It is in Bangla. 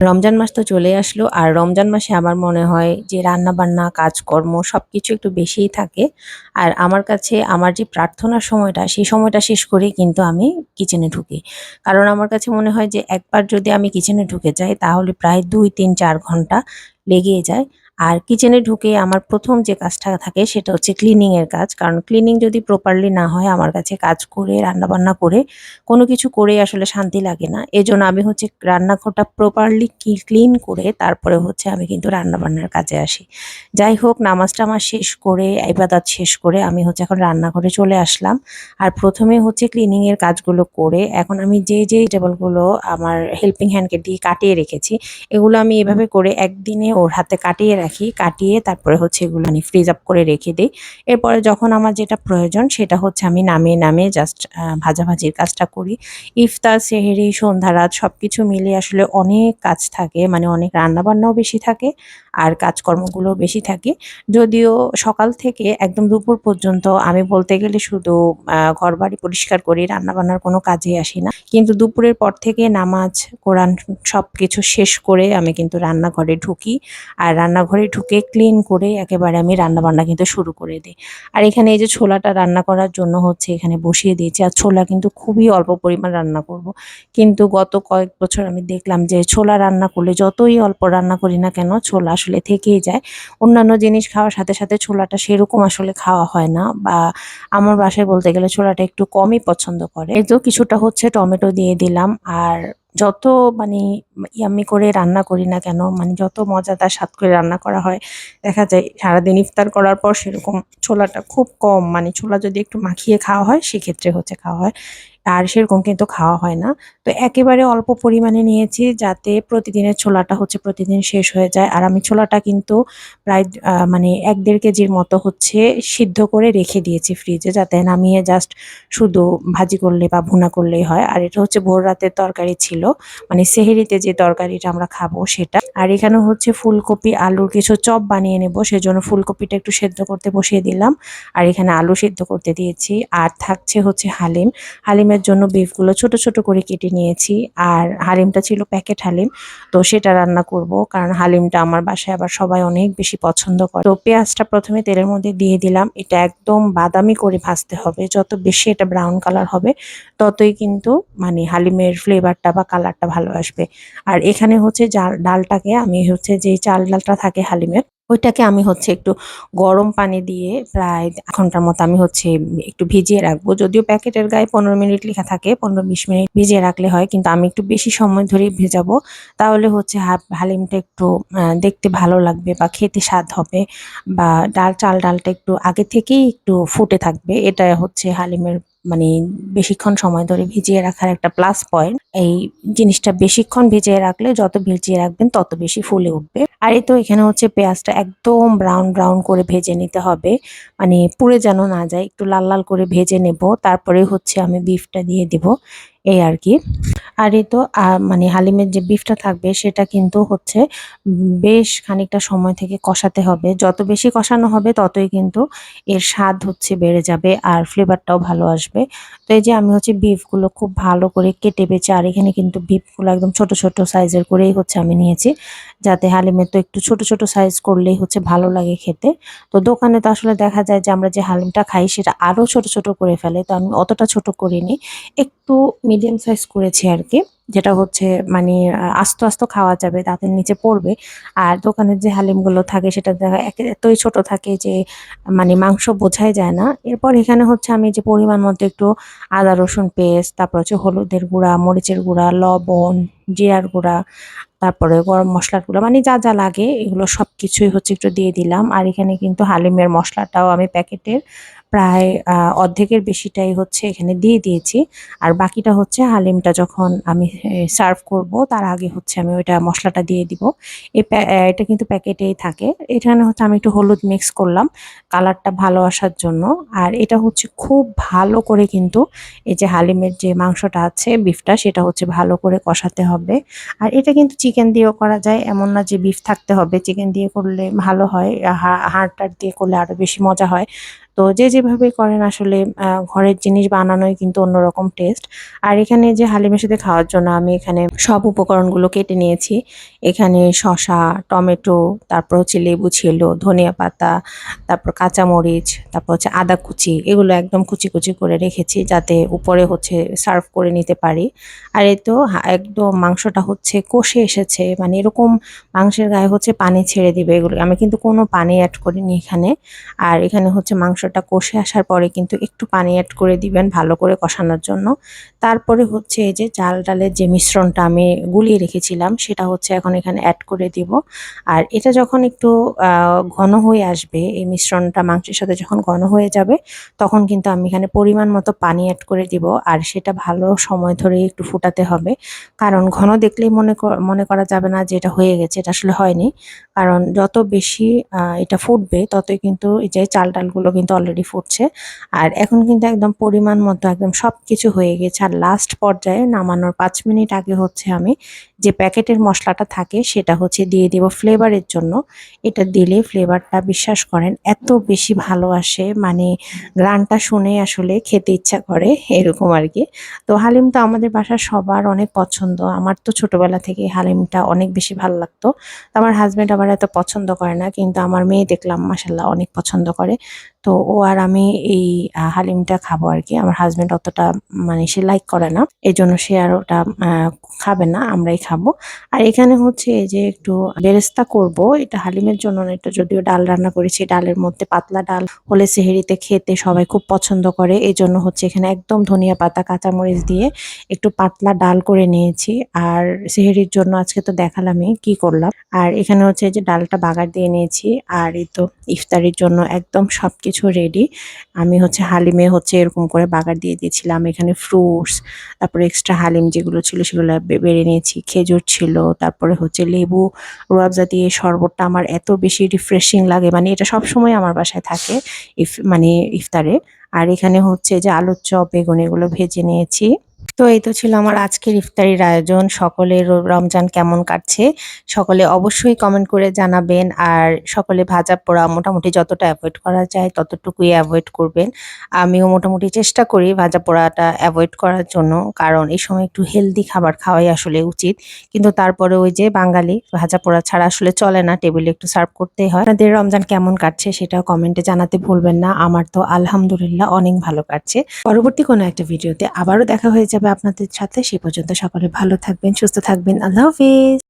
রমজান মাস তো চলে আসলো, আর রমজান মাসে আমার মনে হয় যে রান্না বান্না কাজকর্ম সব কিছু একটু বেশিই থাকে। আর আমার কাছে আমার যে প্রার্থনার সময়টা, সেই সময়টা শেষ করে কিন্তু আমি কিচেনে ঢুকি। কারণ আমার কাছে মনে হয় যে একবার যদি আমি কিচেনে ঢুকে যাই, তাহলে প্রায় দুই, তিন, চার ঘণ্টা লেগেই যায়। আর কিচেনে ঢুকে আমার প্রথম যে কাজটা থাকে সেটা হচ্ছে ক্লিনিংয়ের কাজ। কারণ ক্লিনিং যদি প্রপারলি না হয় আমার কাছে কাজ করে, রান্নাবান্না করে, কোনো কিছু করে আসলে শান্তি লাগে না। এজন্য আমি হচ্ছে রান্নাঘরটা প্রপারলি ক্লিন করে তারপরে হচ্ছে আমি কিন্তু রান্নাবান্নার কাজে আসি। যাই হোক, নামাজ টামাজ শেষ করে, ইবাদত শেষ করে আমি হচ্ছে এখন রান্নাঘরে চলে আসলাম। আর প্রথমে হচ্ছে ক্লিনিংয়ের কাজগুলো করে এখন আমি যে যে টেবলগুলো আমার হেল্পিং হ্যান্ডকে দিয়ে কাটিয়ে রেখেছি, এগুলো আমি এভাবে করে একদিনে ওর হাতে কাটিয়ে রাখি। কাটিয়ে তারপরে হচ্ছে এগুলো আমি ফ্রিজ আপ করে রেখে দিই। এরপরে যখন আমার যেটা প্রয়োজন সেটা হচ্ছে আমি নামিয়ে নামিয়ে জাস্ট ভাজাভাজির কাজটা করি। ইফতার, সেহেরি সন্ধ্যা রাত সব কিছু মিলিয়ে আসলে অনেক কাজ থাকে মানে অনেক রান্নাবান্নাও বেশি থাকে আর কাজকর্মগুলো বেশি থাকে। যদিও সকাল থেকে একদম দুপুর পর্যন্ত আমি বলতে গেলে শুধু ঘর বাড়ি পরিষ্কার করি, রান্নাবান্নার কোনো কাজে আসি না। কিন্তু দুপুরের পর থেকে নামাজ, কোরআন সব কিছু শেষ করে আমি কিন্তু রান্নাঘরে ঢুকি। আর রান্নাঘরে ঢুকে ক্লিন করে একেবারে আমি রান্নাবান্না কিন্তু শুরু করে দিই। আর এখানে এই যে ছোলাটা রান্না করার জন্য হচ্ছে এখানে বসিয়ে দিয়েছি। আর ছোলা কিন্তু খুবই অল্প পরিমাণ রান্না করব। কিন্তু গত কয়েক বছর আমি দেখলাম যে ছোলা রান্না করলে যতই অল্প রান্না করি না কেন ছোলা আসলে থেকেই যায়। অন্যান্য জিনিস খাওয়ার সাথে সাথে ছোলাটা সেরকম আসলে খাওয়া হয় না বা আমার বাসায় বলতে গেলে ছোলাটা একটু কমই পছন্দ করে। এই তো কিছুটা হচ্ছে টমেটো দিয়ে দিলাম। আর যত মানে ইয়াম্মি করে রান্না করি না কেন মানে যত মজাদার স্বাদ করে রান্না করা হয়, দেখা যায় সারাদিন ইফতার করার পর সেরকম ছোলাটা খুব কম মানে ছোলা যদি একটু মাখিয়ে খাওয়া হয়, সেক্ষেত্রে হচ্ছে খাওয়া হয়। আর সেরকম কিন্তু খাওয়া হয় না। তো একেবারে অল্প পরিমাণে নিয়েছি যাতে প্রতিদিনের ছোলাটা হচ্ছে প্রতিদিন শেষ হয়ে যায়। আর আমি ছোলাটা কিন্তু প্রায় মানে এক দেড় কেজির মতো হচ্ছে সিদ্ধ করে রেখে দিয়েছি ফ্রিজে যাতে নামিয়ে জাস্ট শুধু ভাজি করলে বা ভুনা করলেই হয়। আর এটা হচ্ছে ভোর রাতের তরকারি ছিল। মানে সেহেরিতে যে তরকারিটা আমরা খাব সেটা। আর এখানে হচ্ছে ফুলকপি, আলুর কিছু চপ বানিয়ে নেব। সেজন্য ফুলকপিটা একটু সেদ্ধ করতে বসিয়ে দিলাম। আর এখানে আলু সেদ্ধ করতে দিয়েছি। আর থাকছে হচ্ছে হালিম। হালিম হালিমের জন্য বিফগুলো ছোট ছোট করে কেটে নিয়েছি। আর হালিমটা ছিল প্যাকেট হালিম, তো সেটা রান্না করব কারণ হালিমটা আমার বাসায় আবার সবাই অনেক বেশি পছন্দ করে। তো পেঁয়াজটা প্রথমে তেলের মধ্যে দিয়ে দিলাম। এটা একদম বাদামি করে ভাজতে হবে। যত বেশি এটা ব্রাউন কালার হবে, ততই কিন্তু মানে হালিমের ফ্লেভারটা বা কালারটা ভালো আসবে। আর এখানে হচ্ছে ডালটাকে আমি হচ্ছে যে চাল ডালটা থাকে হালিমের ওইটাকে আমি হচ্ছে একটু গরম পানি দিয়ে প্রায় ঘণ্টার মতো আমি হচ্ছে একটু ভিজিয়ে রাখব। যদিও প্যাকেটের গায়ে পনেরো মিনিট লেখা থাকে, পনেরো বিশ মিনিট ভিজিয়ে রাখলে হয়, কিন্তু আমি একটু বেশি সময় ধরে ভেজাবো। তাহলে হচ্ছে হালিমটা একটু দেখতে ভালো লাগবে বা খেতে স্বাদ হবে বা ডাল, চাল ডালটা একটু আগে থেকেই একটু ফুটে থাকবে। এটা হচ্ছে হালিমের মানে বেশিক্ষণ সময় ধরে ভিজিয়ে রাখার একটা প্লাস পয়েন্ট এই জিনিসটা বেশিক্ষণ ভিজিয়ে রাখলে যত ভিজিয়ে রাখবেন তত বেশি ফুলে উঠবে। আর এই তো এখানে হচ্ছে পেঁয়াজটা একদম ব্রাউন ব্রাউন করে ভেজে নিতে হবে। মানে পুড়ে যেন না যায়, একটু লাল লাল করে ভেজে নেব। তারপরে হচ্ছে আমি বিফটা দিয়ে দিব। এই আর কি। আর এই তো মানে হালিমের যে বিফটা থাকবে, সেটা কিন্তু হচ্ছে বেশ খানিকটা সময় থেকে কষাতে হবে। যত বেশি কষানো হবে, ততই কিন্তু এর স্বাদ হচ্ছে বেড়ে যাবে আর ফ্লেভারটাও ভালো আসবে। তো এই যে আমি হচ্ছে বিফগুলো খুব ভালো করে কেটে বেছে, আর এখানে কিন্তু বিফগুলো একদম ছোট ছোট সাইজের করেই হচ্ছে আমি নিয়েছি, যাতে হালিমের তো একটু ছোট ছোট সাইজ করলেই হচ্ছে ভালো লাগে খেতে। তো দোকানে তো আসলে দেখা যায় যে আমরা যে হালিমটা খাই, সেটা আরও ছোট ছোট করে ফেলে। তো আমি অতটা ছোট করিনি। একটু মিডিয়াম সাইজ করেছি আর কি যেটা হচ্ছে মানে আস্ত আস্ত খাওয়া যাবে, দাঁতের নিচে পড়বে। আর দোকানের যে হালিমগুলো থাকে, সেটা এতই ছোট থাকে যে মানে মাংস বোঝাই যায় না। এরপর এখানে হচ্ছে আমি যে পরিমাণ মতো একটু আদা, রসুন পেস্ট, তারপর হচ্ছে হলুদের গুঁড়া, মরিচের গুঁড়া, লবণ, জিরার গুঁড়া, তারপরে গরম মশলার গুঁড়া মানে যা যা লাগে, এগুলো সব কিছুই হচ্ছে একটু দিয়ে দিলাম। আর এখানে কিন্তু হালিমের মশলাটাও আমি প্যাকেটের প্রায় অর্ধেকের বেশিটাই হচ্ছে এখানে দিয়ে দিয়েছি। আর বাকিটা হচ্ছে হালিমটা যখন আমি সার্ভ করব, তার আগে হচ্ছে আমি ওইটা মশলাটা দিয়ে দিব। এই এটা কিন্তু প্যাকেটেই থাকে। এখানে হচ্ছে আমি একটু হলুদ মিক্স করলাম, কালারটা ভালো আসার জন্য। আর এটা হচ্ছে খুব ভালো করে কিন্তু এই যে হালিমের যে মাংসটা আছে বিফটা সেটা হচ্ছে ভালো করে কষাতে হবে। আর এটা কিন্তু চিকেন দিয়েও করা যায়, এমন না যে বিফ থাকতে হবে। চিকেন দিয়ে করলে ভালো হয় হাড়টার দিয়ে করলে আরও বেশি মজা হয়। তো যে যেভাবে করেন আসলে ঘরের জিনিস বানানোই কিন্তু অন্যরকম টেস্ট আর এখানে যে হালিমের সাথে খাওয়ার জন্য আমি এখানে সব উপকরণগুলো কেটে নিয়েছি। এখানে শসা, টমেটো, তারপর হচ্ছে লেবু ছিল, ধনিয়া পাতা, তারপর কাঁচামরিচ, তারপর হচ্ছে আদা কুচি, এগুলো একদম কুচি কুচি করে রেখেছি যাতে উপরে হচ্ছে সার্ভ করে নিতে পারি। আর এ তো একদম মাংসটা হচ্ছে কষে এসেছে মানে এরকম মাংসের গায়ে হচ্ছে পানি ছেড়ে দিবে এগুলো। আমি কিন্তু কোনো পানি অ্যাড করিনি এখানে। আর এখানে হচ্ছে মাংসটা কষে আসার পরে কিন্তু একটু পানি অ্যাড করে দিবেন ভালো করে কষানোর জন্য। তারপরে হচ্ছে এই যে চাল ডালের যে মিশ্রণটা আমি গুলিয়ে রেখেছিলাম, সেটা হচ্ছে এখন এখানে অ্যাড করে দিব। আর এটা যখন একটু ঘন হয়ে আসবে, এই মিশ্রণটা মাংসের সাথে যখন ঘন হয়ে যাবে, তখন কিন্তু আমি এখানে পরিমাণ মতো পানি অ্যাড করে দিব। আর সেটা ভালো সময় ধরে একটু ফুটাতে হবে। কারণ ঘন দেখলেই মনে মনে করা যাবে না যে এটা হয়ে গেছে, এটা আসলে হয়নি। কারণ যত বেশি এটা ফুটবে, ততই কিন্তু এই যে চাল ডালগুলো কিন্তু অলরেডি ফুটছে। আর এখন কিন্তু একদম পরিমাণ মতো একদম সব কিছু হয়ে গেছে। আর লাস্ট পর্যায়ে নামানোর পাঁচ মিনিট আগে হচ্ছে আমি যে প্যাকেটের মশলাটা থাকে সেটা হচ্ছে দিয়ে দিব ফ্লেভারের জন্য। এটা দিলে ফ্লেভারটা বিশ্বাস করেন এত বেশি ভালো আসে মানে গ্রানটা শুনে আসলে খেতে ইচ্ছা করে, এরকম আর কি তো হালিমটা আমাদের বাসার সবার অনেক পছন্দ। আমার তো ছোটবেলা থেকে হালিমটা অনেক বেশি ভালো লাগতো। তো আমার হাজবেন্ড আবার এত পছন্দ করে না, কিন্তু আমার মেয়ে দেখলাম মাসাল্লাহ অনেক পছন্দ করে। তো ও আর আমি এই হালিমটা খাব আর কি আমার হাজবেন্ড অতটা মানে সে লাইক করে না। এই জন্য সে আর ওটা খাবে না। আমরাই খাব। আর এখানে হচ্ছে এই যে একটু বেরেস্তা করব। এটা হালিমের জন্য এটা যদিও ডাল রান্না করেছি ডালের মধ্যে পাতলা ডাল হলে সেহেরিতে খেতে সবাই খুব পছন্দ করে। এই জন্য হচ্ছে এখানে একদম ধনিয়া পাতা, কাঁচামরিচ দিয়ে একটু পাতলা ডাল করে নিয়েছি। আর সেহেরির জন্য আজকে তো দেখালামই কি করলাম। আর এখানে হচ্ছে যে ডালটা বাগার দিয়ে নিয়েছি। আর এই তো ইফতারির জন্য একদম সবকিছু রেডি আমি হচ্ছে হালিমে হচ্ছে এরকম করে বাগার দিয়ে দিয়েছিলাম। এখানে ফ্রুটস তারপরে এক্সট্রা হালিম যেগুলো ছিল সেগুলো বেড়ে নিয়েছি খেজুর ছিল, তারপরে হচ্ছে লেবু রোয়াবজা দিয়ে শরবতটা আমার এত বেশি রিফ্রেশিং লাগে। মানে এটা সব সময় আমার বাসায় থাকে ইফ মানে ইফতারে। আর এখানে হচ্ছে যে আলুর চপ, বেগুন এগুলো ভেজে নিয়েছি। তো এই তো ছিল আমার আজকের ইফতারির আয়োজন। সকলের রমজান কেমন কাটছে? সকলে অবশ্যই কমেন্ট করে জানাবেন। আর সকলে ভাজা পোড়া মোটামুটি যতটা অ্যাভয়েড করা যায় ততটুকুই অ্যাভয়েড করবেন। আমিও মোটামুটি চেষ্টা করি ভাজা পোড়াটা অ্যাভয়েড করার জন্য। কারণ এই সময় একটু হেলদি খাবার খাওয়াই আসলে উচিত। কিন্তু তারপরে ওই যে বাঙালি ভাজা পোড়া ছাড়া আসলে চলে না। টেবিলে একটু সার্ভ করতেই হয়। আপনাদের রমজান কেমন কাটছে সেটাও কমেন্টে জানাতে ভুলবেন না। আমার তো আলহামদুলিল্লাহ অনেক ভালো কাটছে। পরবর্তী কোনো একটা ভিডিওতে আবারও দেখা হয়ে যাবে আপনাদের সাথে সে পর্যন্ত সকলে ভালো থাকবেন সুস্থ থাকবেন। আল্লাহ হাফিজ।